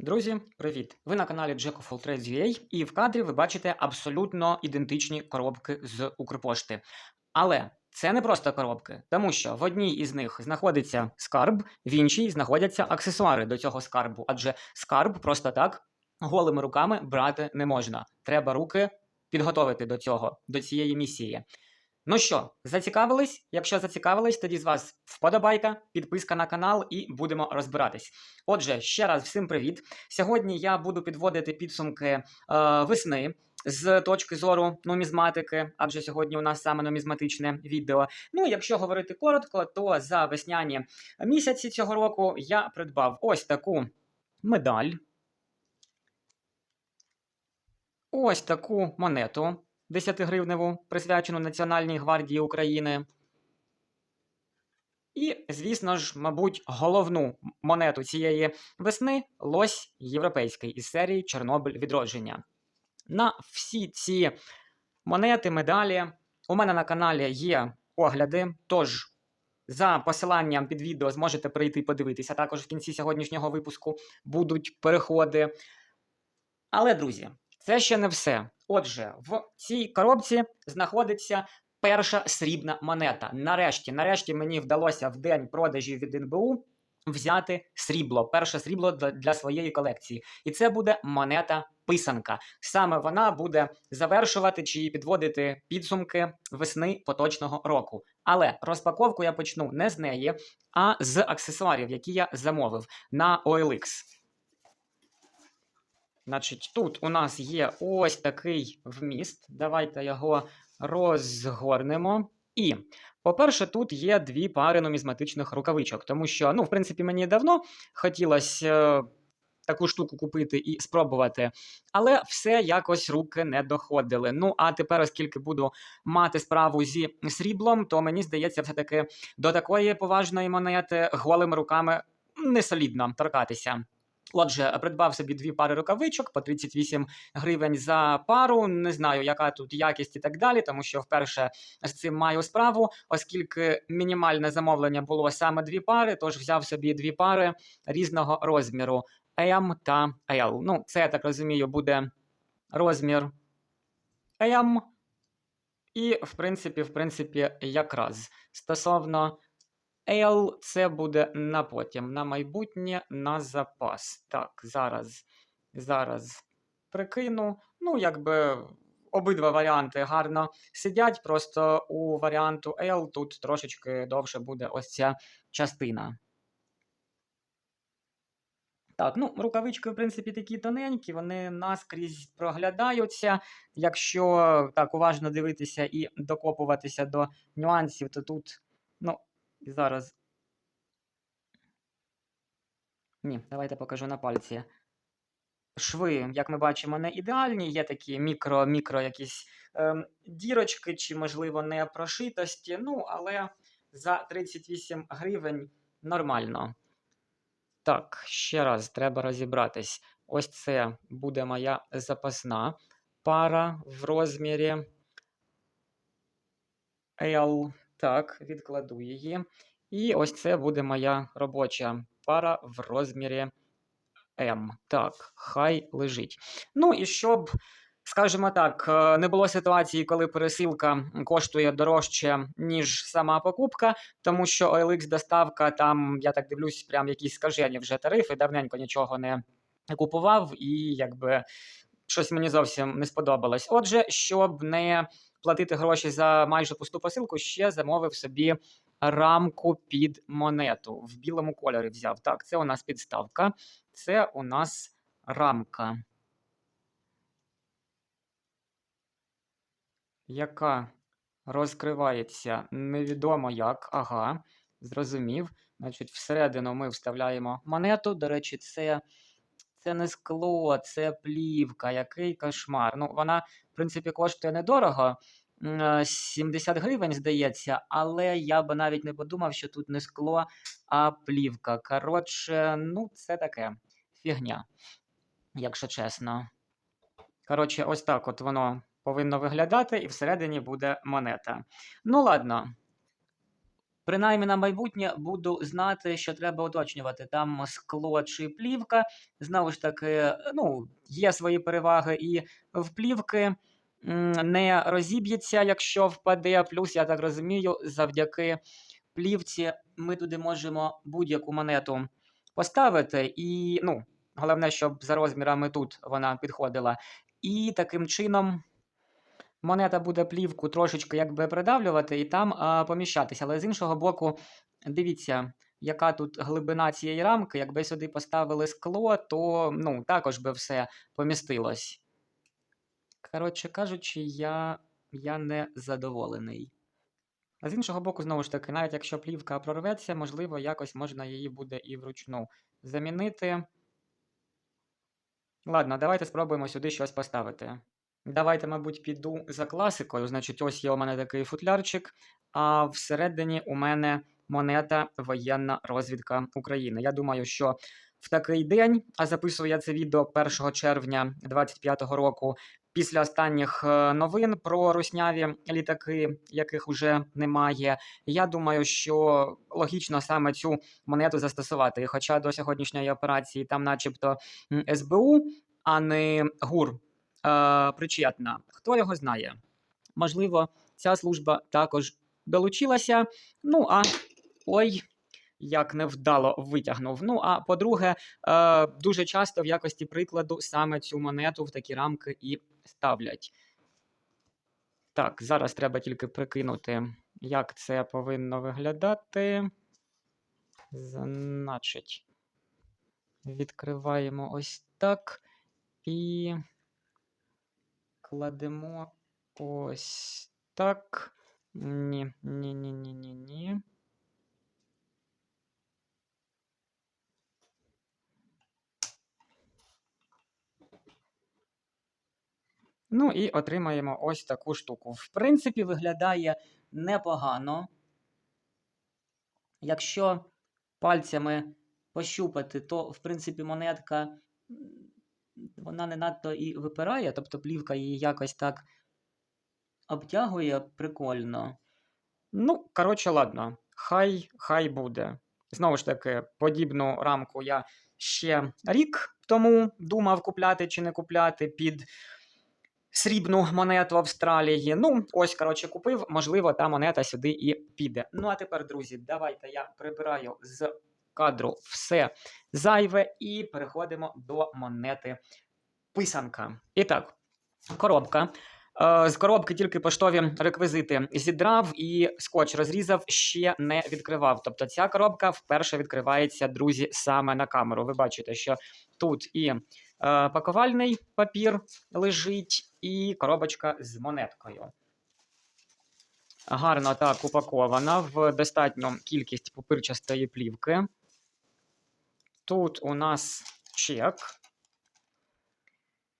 Друзі, привіт! Ви на каналі Jack of All Trades і в кадрі ви бачите абсолютно ідентичні коробки з Укрпошти. Але це не просто коробки, тому що в одній із них знаходиться скарб, в іншій знаходяться аксесуари до цього скарбу, адже скарб просто так голими руками брати не можна. Треба руки підготовити до цього, до цієї місії. Ну що, зацікавились? Якщо зацікавились, тоді з вас вподобайка, підписка на канал і будемо розбиратись. Отже, ще раз всім привіт. Сьогодні я буду підводити підсумки е, весни з точки зору нумізматики, адже сьогодні у нас саме нумізматичне відео. Ну, якщо говорити коротко, то за весняні місяці цього року я придбав ось таку медаль. Ось таку монету 10-гривневу, присвячену Національній гвардії України. І, звісно ж, мабуть, головну монету цієї весни лось європейський із серії Чорнобиль відродження. На всі ці монети, медалі у мене на каналі є огляди. Тож, за посиланням під відео зможете прийти подивитися. Також в кінці сьогоднішнього випуску будуть переходи. Але, друзі, це ще не все. Отже, в цій коробці знаходиться перша срібна монета. Нарешті, нарешті мені вдалося в день продажів від НБУ взяти срібло, перше срібло для, для своєї колекції. І це буде монета писанка. Саме вона буде завершувати чи підводити підсумки весни поточного року. Але розпаковку я почну не з неї, а з аксесуарів, які я замовив на OLX. Значить, тут у нас є ось такий вміст. Давайте його розгорнемо. І, по-перше, тут є дві пари нумізматичних рукавичок, тому що, ну, в принципі, мені давно хотілося е, таку штуку купити і спробувати, але все якось руки не доходили. Ну, а тепер, оскільки буду мати справу зі сріблом, то мені здається, все-таки до такої поважної монети голими руками не солідно торкатися. Отже, придбав собі дві пари рукавичок по 38 гривень за пару. Не знаю, яка тут якість і так далі, тому що вперше з цим маю справу, оскільки мінімальне замовлення було саме дві пари, тож взяв собі дві пари різного розміру M та L. Ну, це я так розумію, буде розмір M. І, в принципі, в принципі, якраз стосовно. L це буде на потім, на майбутнє, на запас. Так, зараз зараз прикину. Ну, якби обидва варіанти гарно сидять, просто у варіанту L тут трошечки довше буде ось ця частина. Так, ну, рукавички, в принципі, такі тоненькі, вони наскрізь проглядаються. Якщо так уважно дивитися і докопуватися до нюансів, то тут, ну, і зараз. Ні, давайте покажу на пальці. Шви, як ми бачимо, не ідеальні, є такі мікро-мікро якісь ем, дірочки, чи, можливо, не прошитості. Ну, але за 38 гривень нормально. Так, ще раз треба розібратись. Ось це буде моя запасна пара в розмірі L. Так, відкладу її. І ось це буде моя робоча пара в розмірі М. Так, хай лежить. Ну і щоб, скажімо так, е, не було ситуації, коли пересилка коштує дорожче, ніж сама покупка, тому що OLX доставка, там, я так дивлюсь, прям якісь скажені вже тарифи, давненько нічого не купував, і якби щось мені зовсім не сподобалось. Отже, щоб не платити гроші за майже пусту посилку, ще замовив собі рамку під монету. В білому кольорі взяв. Так, це у нас підставка, це у нас рамка. Яка розкривається невідомо як. Ага, зрозумів. Значить, всередину ми вставляємо монету. До речі, це це не скло, це плівка, який кошмар. Ну, вона, в принципі, коштує недорого. 70 гривень, здається, але я би навіть не подумав, що тут не скло, а плівка. Коротше, ну, це таке фігня, якщо чесно. Коротше, ось так от воно повинно виглядати, і всередині буде монета. Ну, ладно. Принаймні на майбутнє буду знати, що треба уточнювати. Там скло чи плівка. Знову ж таки, ну, є свої переваги, і в плівки не розіб'ється, якщо впаде. Плюс, я так розумію, завдяки плівці ми туди можемо будь-яку монету поставити. І, ну, головне, щоб за розмірами тут вона підходила. І таким чином монета буде плівку трошечки якби придавлювати і там а, поміщатися. Але з іншого боку, дивіться, яка тут глибина цієї рамки. Якби сюди поставили скло, то ну, також би все помістилось. Коротше кажучи, я, я не задоволений. А з іншого боку, знову ж таки, навіть якщо плівка прорветься, можливо, якось можна її буде і вручну замінити. Ладно, давайте спробуємо сюди щось поставити. Давайте, мабуть, піду за класикою. Значить, ось є у мене такий футлярчик, а всередині у мене монета воєнна розвідка України. Я думаю, що в такий день, а записую я це відео 1 червня 2025 року, після останніх е, новин про русняві літаки, яких уже немає. Я думаю, що логічно саме цю монету застосувати. Хоча до сьогоднішньої операції там, начебто, СБУ, а не ГУР е, причетна. Хто його знає? Можливо, ця служба також долучилася. Ну а ой. Як невдало витягнув. Ну а по-друге, е, дуже часто в якості прикладу саме цю монету в такі рамки і ставлять. Так, зараз треба тільки прикинути, як це повинно виглядати. Значить, відкриваємо ось так і кладемо ось так. Ні, ні, ні, ні, ні, ні. Ну і отримаємо ось таку штуку. В принципі, виглядає непогано. Якщо пальцями пощупати, то, в принципі, монетка вона не надто і випирає, тобто плівка її якось так обтягує прикольно. Ну, коротше, ладно, хай, хай буде. Знову ж таки, подібну рамку я ще рік тому думав купляти чи не купляти під срібну монету Австралії. Ну, ось, коротше, купив, можливо, та монета сюди і піде. Ну, а тепер, друзі, давайте я прибираю з кадру все зайве і переходимо до монети писанка. І так, коробка. Е, З коробки тільки поштові реквізити зідрав і скотч розрізав, ще не відкривав. Тобто ця коробка вперше відкривається, друзі, саме на камеру. Ви бачите, що тут і е, пакувальний папір лежить, і коробочка з монеткою. Гарно так упакована в достатню кількість пупирчастої плівки. Тут у нас чек.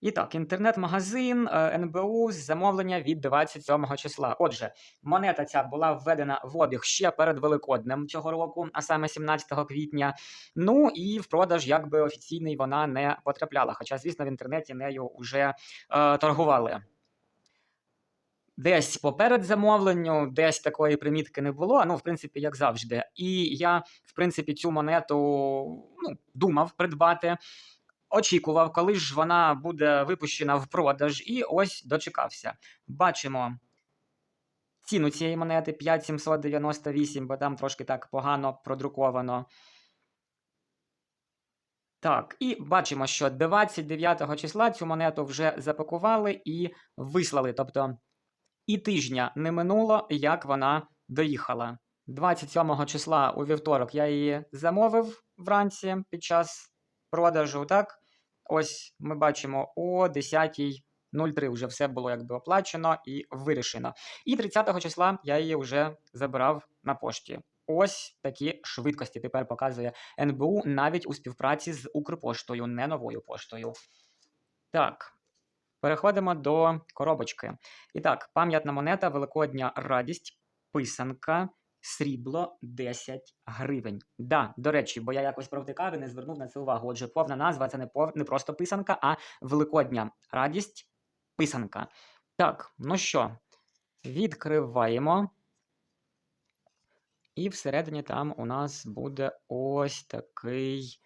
І так, інтернет-магазин е, НБУ з замовлення від 27 числа. Отже, монета ця була введена в обіг ще перед Великоднем цього року, а саме 17 квітня. Ну і в продаж, якби офіційний, вона не потрапляла. Хоча, звісно, в інтернеті нею вже е, торгували. Десь поперед замовленню, десь такої примітки не було. Ну, в принципі, як завжди. І я, в принципі, цю монету ну, думав придбати очікував, коли ж вона буде випущена в продаж, і ось дочекався. Бачимо ціну цієї монети 5798, бо там трошки так погано продруковано. Так, і бачимо, що 29 числа цю монету вже запакували і вислали. Тобто і тижня не минуло, як вона доїхала. 27 числа у вівторок я її замовив вранці під час продажу. Так, ось ми бачимо о 10.03 вже все було якби оплачено і вирішено. І 30 числа я її вже забирав на пошті. Ось такі швидкості тепер показує НБУ навіть у співпраці з Укрпоштою, не новою поштою. Так, переходимо до коробочки. І так, пам'ятна монета, Великодня радість, писанка, срібло 10 гривень. Да, до речі, бо я якось провтикав і не звернув на це увагу. Отже, повна назва це не, пов... не просто писанка, а Великодня радість писанка. Так, ну що, відкриваємо. І всередині там у нас буде ось такий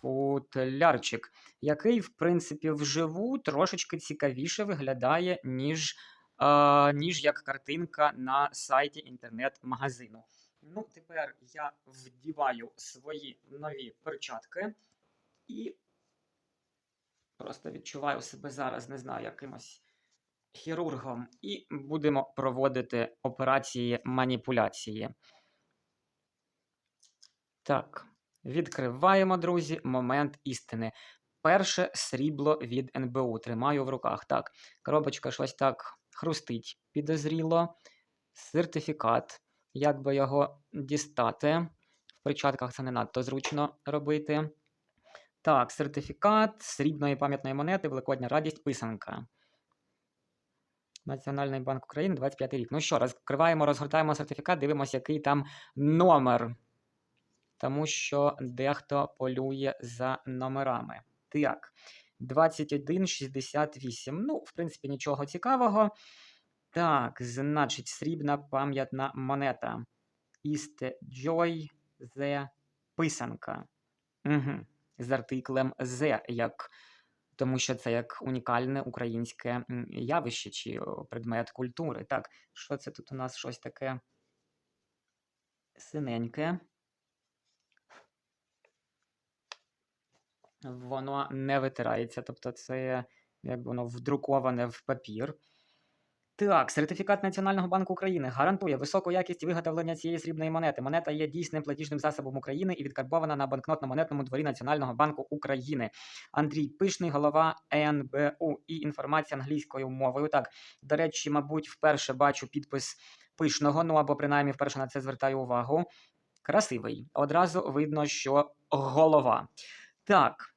футлярчик, який, в принципі, вживу трошечки цікавіше виглядає, ніж, е, ніж як картинка на сайті інтернет-магазину. Ну, тепер я вдіваю свої нові перчатки і просто відчуваю себе зараз, не знаю, якимось хірургом, і будемо проводити операції маніпуляції. Так, відкриваємо, друзі, момент істини. Перше срібло від НБУ. Тримаю в руках. Так, коробочка щось так хрустить підозріло. Сертифікат. Як би його дістати? В перчатках це не надто зручно робити. Так, сертифікат срібної пам'ятної монети, Великодня радість, писанка. Національний банк України, 25 рік. Ну що, розкриваємо, розгортаємо сертифікат, дивимося, який там номер. Тому що дехто полює за номерами. Так, 2168. Ну, в принципі, нічого цікавого. Так, значить, срібна пам'ятна монета. Істе Joy the писанка. Угу. З артиклем The, як, тому що це як унікальне українське явище чи предмет культури. Так, що це тут у нас щось таке синеньке? Воно не витирається, тобто це як воно вдруковане в папір. Так, сертифікат Національного банку України гарантує високу якість виготовлення цієї срібної монети. Монета є дійсним платіжним засобом України і відкарбована на банкнотно-монетному дворі Національного банку України. Андрій Пишний, голова НБУ і інформація англійською мовою. Так, до речі, мабуть, вперше бачу підпис пишного, ну або принаймні вперше на це звертаю увагу. Красивий. Одразу видно, що голова. Так.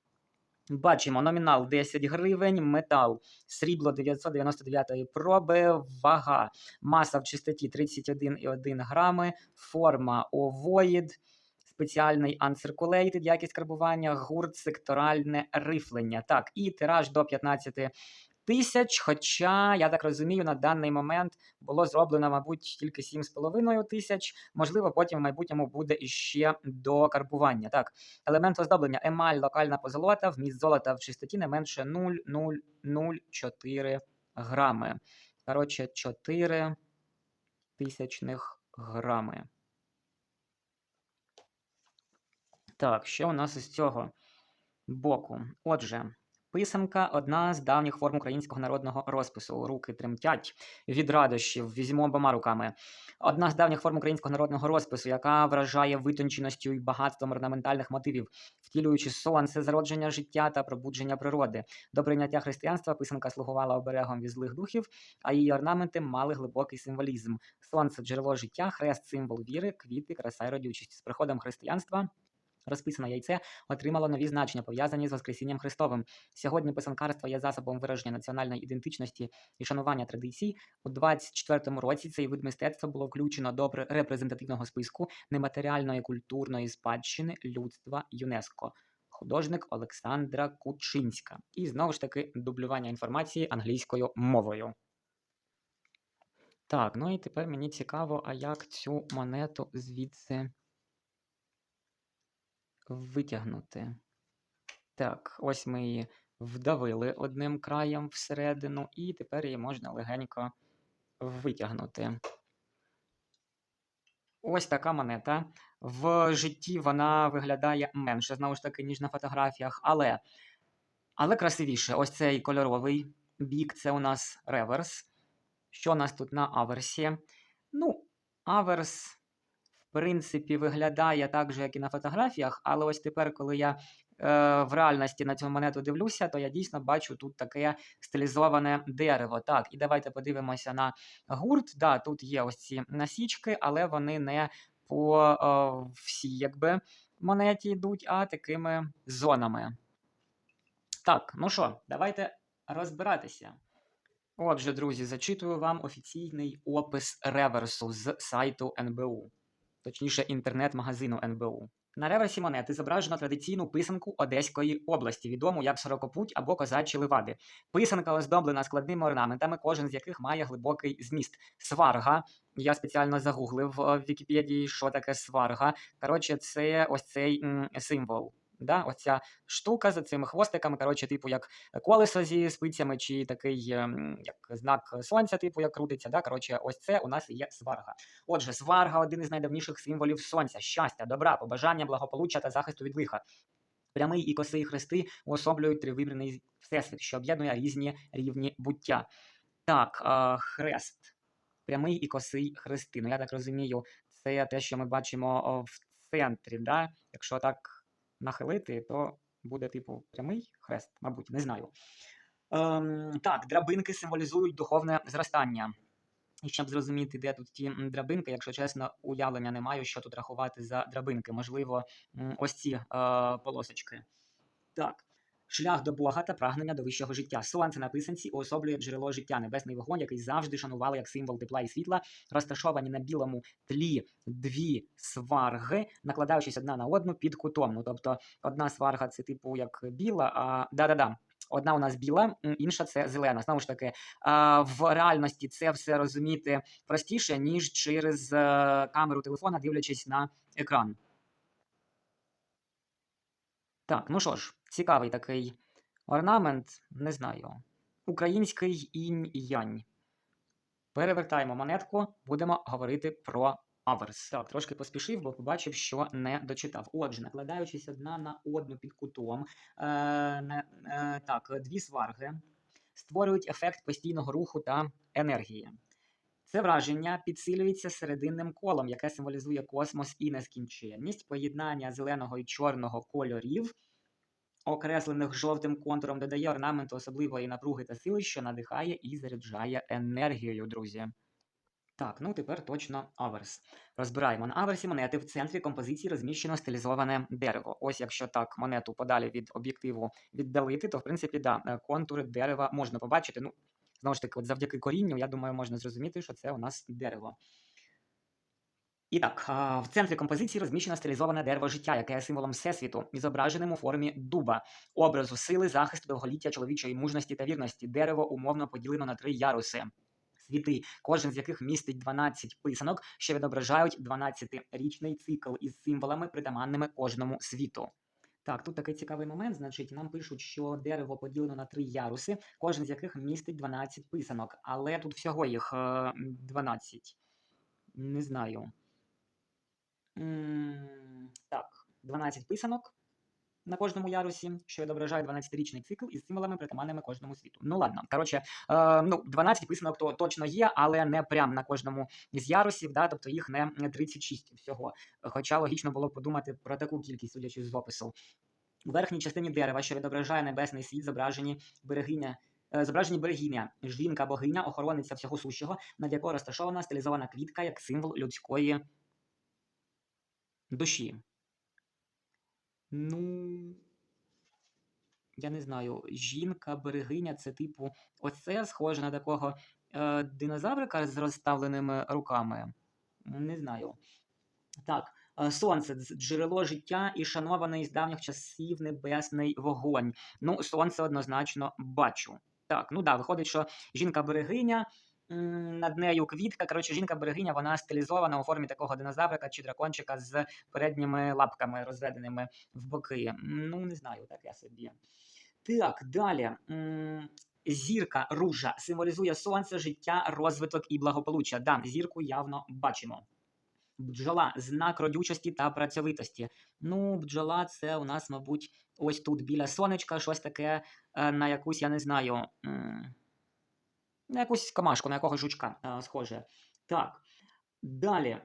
Бачимо номінал 10 гривень, метал срібло 999 проби, вага, маса в чистоті 31,1 грами, форма овоїд, спеціальний uncirculated, якість карбування, гурт, секторальне рифлення. Так, і тираж до 15 тисяч. Хоча, я так розумію, на даний момент було зроблено, мабуть, тільки 7,5 тисяч. Можливо, потім в майбутньому буде іще до карбування. Так, елемент оздоблення емаль, локальна позолота, вміст золота в чистоті не менше 0,004 грами. Коротше, 4 тисячних грами. Так, що у нас із цього боку? Отже, писанка одна з давніх форм українського народного розпису. Руки тремтять від радощів. Візьмо обома руками. Одна з давніх форм українського народного розпису, яка вражає витонченістю і багатством орнаментальних мотивів, втілюючи сонце, зародження життя та пробудження природи. До прийняття християнства писанка слугувала оберегом від злих духів, а її орнаменти мали глибокий символізм. Сонце джерело життя, хрест символ віри, квіти, краса й родючість. З приходом християнства. Розписане яйце отримало нові значення, пов'язані з Воскресінням Христовим. Сьогодні писанкарство є засобом вираження національної ідентичності і шанування традицій. У 24-му році цей вид мистецтва було включено до репрезентативного списку нематеріальної культурної спадщини людства ЮНЕСКО. Художник Олександра Кучинська. І знову ж таки дублювання інформації англійською мовою. Так, ну і тепер мені цікаво, а як цю монету звідси витягнути. Так, ось ми її вдавили одним краєм всередину, і тепер її можна легенько витягнути. Ось така монета. В житті вона виглядає менше, знову ж таки, ніж на фотографіях, але, але красивіше. Ось цей кольоровий бік це у нас реверс. Що у нас тут на аверсі? Ну, аверс, принципі, виглядає так же, як і на фотографіях, але ось тепер, коли я е, в реальності на цю монету дивлюся, то я дійсно бачу тут таке стилізоване дерево. Так, і давайте подивимося на гурт. Да, тут є ось ці насічки, але вони не по е, всій якби, монеті йдуть, а такими зонами. Так, ну що, давайте розбиратися. Отже, друзі, зачитую вам офіційний опис реверсу з сайту НБУ, точніше, інтернет-магазину НБУ. На реверсі монети зображено традиційну писанку Одеської області, відому як сорокопуть або козачі Левади. Писанка оздоблена складними орнаментами, кожен з яких має глибокий зміст. Сварга. Я спеціально загуглив е, в Вікіпедії, що таке сварга. Коротше, це ось цей м, символ. Да? Оця штука за цими хвостиками, коротше, типу, як колесо зі спицями, чи такий ем, як знак сонця, типу, як крутиться. Да? Коротше, ось це у нас є сварга. Отже, сварга один із найдавніших символів сонця, щастя, добра, побажання, благополуччя та захисту від лиха. Прямий і косий хрести уособлюють тривимірний всесвіт, що об'єднує різні рівні буття. Так, хрест. Прямий і косий хрести. Ну, я так розумію, це те, що ми бачимо в центрі. Да? Якщо так нахилити, то буде типу прямий хрест, мабуть, не знаю. Ем, так, драбинки символізують духовне зростання. І щоб зрозуміти, де тут ті драбинки, якщо чесно, уявлення не маю, що тут рахувати за драбинки. Можливо, ось ці е, полосочки. Так. Шлях до Бога та прагнення до вищого життя. Сонце на писанці уособлює джерело життя, небесний вогонь, який завжди шанували як символ тепла і світла, розташовані на білому тлі дві сварги, накладаючись одна на одну під кутом. Ну, тобто, одна сварга це типу як біла, а да-да-да. Одна у нас біла, інша це зелена. Знову ж таки, в реальності це все розуміти простіше, ніж через е, камеру телефона, дивлячись на екран. Так, ну що ж, цікавий такий орнамент, не знаю. Український інь янь. Перевертаємо монетку, будемо говорити про аверс. Так, трошки поспішив, бо побачив, що не дочитав. Отже, накладаючись одна на одну під кутом, е, е, так, дві сварги створюють ефект постійного руху та енергії. Це враження підсилюється серединним колом, яке символізує космос і нескінченність, поєднання зеленого і чорного кольорів, окреслених жовтим контуром, додає орнаменту особливої напруги та сили, що надихає і заряджає енергією, друзі. Так, ну тепер точно аверс. Розбираємо на аверсі монети. В центрі композиції розміщено стилізоване дерево. Ось якщо так монету подалі від об'єктиву віддалити, то в принципі да, е, контури дерева можна побачити. Ну, знову ж таки, от завдяки корінню, я думаю, можна зрозуміти, що це у нас дерево. І так, в центрі композиції розміщено стилізоване дерево життя, яке є символом всесвіту, і зображеним у формі дуба, образу сили, захисту довголіття чоловічої мужності та вірності. Дерево умовно поділено на три яруси. Світи, кожен з яких містить 12 писанок, що відображають 12-річний цикл із символами, притаманними кожному світу. Так, тут такий цікавий момент. Значить, нам пишуть, що дерево поділено на три яруси, кожен з яких містить 12 писанок, але тут всього їх е, 12. Не знаю. Так, 12 писанок на кожному ярусі, що відображає 12-річний цикл із символами, притаманними кожному світу. Ну ладно, коротше, е, ну, 12 писанок то точно є, але не прям на кожному із ярусів, да, тобто їх не 36 всього. Хоча логічно було подумати про таку кількість, судячи з опису. У верхній частині дерева, що відображає небесний світ, зображені берегиня. е, Зображені берегиня, жінка богиня, охорониця всього сущого, над якою розташована стилізована квітка як символ людської душі. Ну, я не знаю, жінка, берегиня це типу, оце схоже на такого е, динозаврика з розставленими руками. Не знаю. Так, е, сонце джерело життя і шанований з давніх часів небесний вогонь. Ну, сонце однозначно бачу. Так, ну да, виходить, що жінка-берегиня, над нею квітка. Коротше, жінка-берегиня, вона стилізована у формі такого динозаврика чи дракончика з передніми лапками розведеними в боки. Ну, не знаю, таке собі. Так, далі. Зірка ружа символізує сонце, життя, розвиток і благополуччя. Да, зірку явно бачимо. Бджола знак родючості та працьовитості. Ну, бджола це у нас, мабуть, ось тут біля сонечка, щось таке е, на якусь, я не знаю, на якусь камашку, на якогось жучка е, схоже. Так. Далі,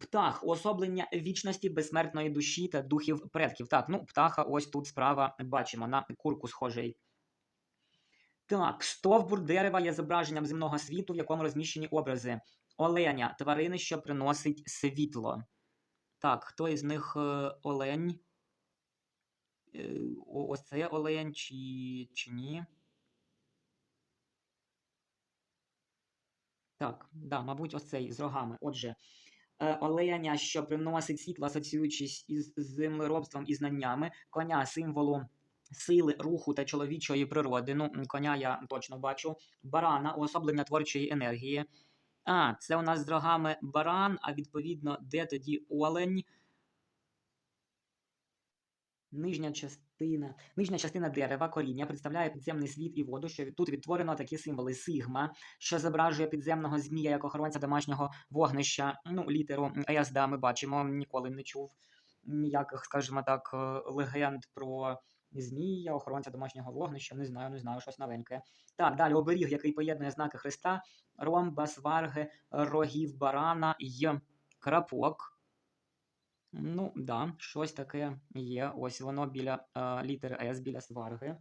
птах, уособлення вічності, безсмертної душі та духів предків. Так, ну, птаха, ось тут справа бачимо, на курку схожий. Так, стовбур дерева є зображенням земного світу, в якому розміщені образи. Оленя тварини, що приносить світло. Так, хто із них е, олень? Е, ось це олень чи, чи ні? Так, да, мабуть, ось цей з рогами. Отже, е, оленя, що приносить світло, асоціюючись із землеробством і знаннями, коня символу сили, руху та чоловічої природи. Ну, коня я точно бачу. Барана уособлення творчої енергії. А, це у нас з рогами баран, а відповідно, де тоді олень? Нижня частина, нижня частина дерева, коріння представляє підземний світ і воду, що тут відтворено такі символи сигма, що зображує підземного змія як охоронця домашнього вогнища. Ну, літеру С, ми бачимо, ніколи не чув ніяких, скажімо так, е, легенд про змія, охоронця домашнього вогнища. Не знаю, не знаю, щось новеньке. Так, далі оберіг, який поєднує знаки Христа, ромба, сварги, рогів барана й крапок. Ну, да, щось таке є. Ось воно біля е, літери С, біля сварги.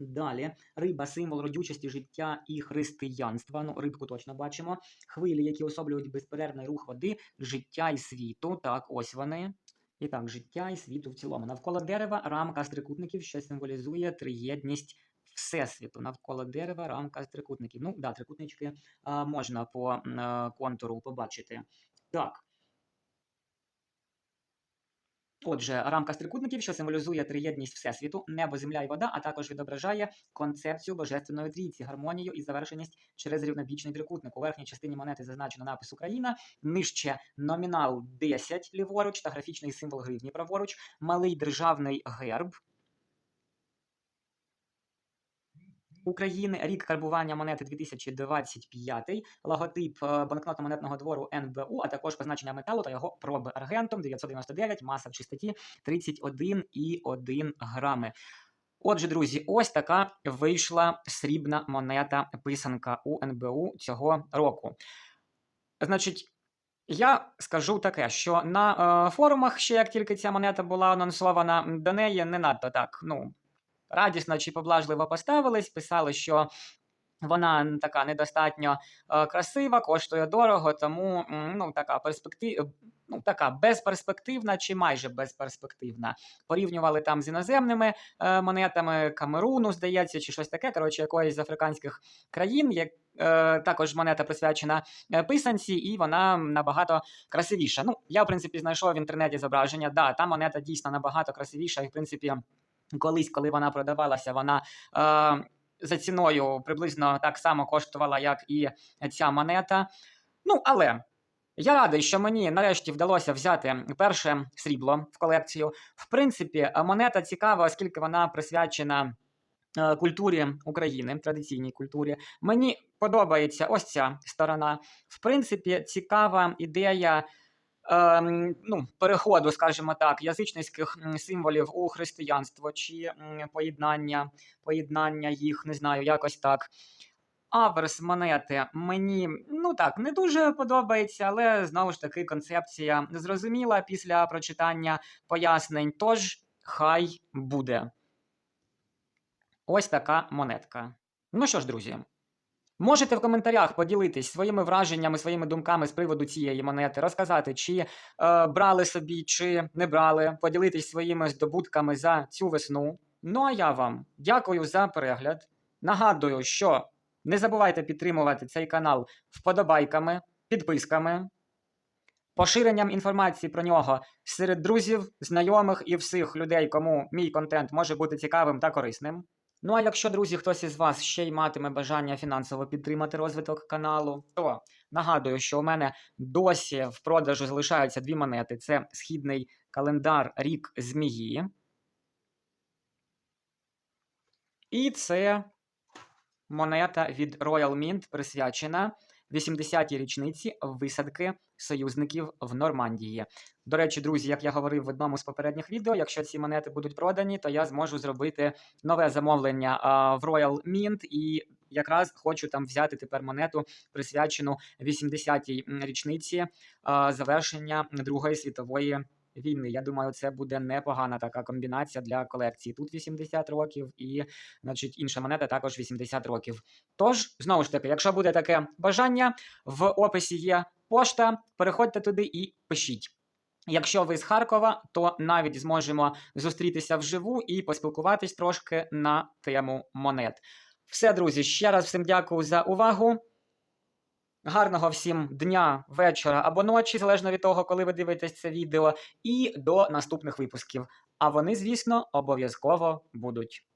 Далі, риба символ родючості життя і християнства. Ну, рибку точно бачимо. Хвилі, які особлюють безперервний рух води, життя і світу. Так, ось вони. І так, життя і світу в цілому. Навколо дерева рамка з трикутників, що символізує триєдність Всесвіту. Навколо дерева рамка з трикутників. Ну, да, трикутнички а, можна по м, е, контуру побачити. Так. Отже, рамка з трикутників, що символізує триєдність Всесвіту, небо, земля і вода, а також відображає концепцію божественної трійці, гармонію і завершеність через рівнобічний трикутник. У верхній частині монети зазначено напис Україна, нижче номінал 10 ліворуч та графічний символ гривні праворуч, малий державний герб. України, рік карбування монети 2025, логотип е, банкнотно-монетного двору НБУ, а також позначення металу та його проби аргентом 999, маса в чистоті 31,1 грами. Отже, друзі, ось така вийшла срібна монета писанка у НБУ цього року. Значить, я скажу таке, що на е, форумах, ще як тільки ця монета була анонсована, до неї не надто так, ну, радісно чи поблажливо поставились, писали, що вона така недостатньо е, красива, коштує дорого, тому ну, така перспектив... ну, така безперспективна чи майже безперспективна. Порівнювали там з іноземними е, монетами Камеруну, здається, чи щось таке, коротше, якоїсь з африканських країн. Як, е, також монета присвячена е, писанці, і вона набагато красивіша. Ну, я, в принципі, знайшов в інтернеті зображення. Да, та монета дійсно набагато красивіша, і в принципі. Колись, коли вона продавалася, вона е, за ціною приблизно так само коштувала, як і ця монета. Ну, але я радий, що мені нарешті вдалося взяти перше срібло в колекцію. В принципі, монета цікава, оскільки вона присвячена е, культурі України, традиційній культурі. Мені подобається ось ця сторона. В принципі, цікава ідея ну, переходу, скажімо так, язичницьких символів у християнство чи поєднання, поєднання їх, не знаю, якось так. Аверс монети мені ну так не дуже подобається, але знову ж таки концепція зрозуміла після прочитання пояснень. Тож хай буде. Ось така монетка. Ну що ж, друзі, можете в коментарях поділитись своїми враженнями, своїми думками з приводу цієї монети, розказати, чи е, брали собі, чи не брали, поділитись своїми здобутками за цю весну. Ну а я вам дякую за перегляд. Нагадую, що не забувайте підтримувати цей канал вподобайками, підписками, поширенням інформації про нього серед друзів, знайомих і всіх людей, кому мій контент може бути цікавим та корисним. Ну а якщо, друзі, хтось із вас ще й матиме бажання фінансово підтримати розвиток каналу, то нагадую, що у мене досі в продажу залишаються дві монети: це східний календар Рік Змії. І це монета від Royal Mint присвячена 80-й річниці висадки союзників в Нормандії. До речі, друзі, як я говорив в одному з попередніх відео, якщо ці монети будуть продані, то я зможу зробити нове замовлення а, в Royal Mint і якраз хочу там взяти тепер монету, присвячену 80-й річниці а, завершення Другої світової війни. Я думаю, це буде непогана така комбінація для колекції. Тут 80 років, і значить інша монета також 80 років. Тож, знову ж таки, якщо буде таке бажання, в описі є пошта. Переходьте туди і пишіть. Якщо ви з Харкова, то навіть зможемо зустрітися вживу і поспілкуватись трошки на тему монет. Все, друзі, ще раз всім дякую за увагу. Гарного всім дня, вечора або ночі, залежно від того, коли ви дивитесь це відео, і до наступних випусків. А вони, звісно, обов'язково будуть.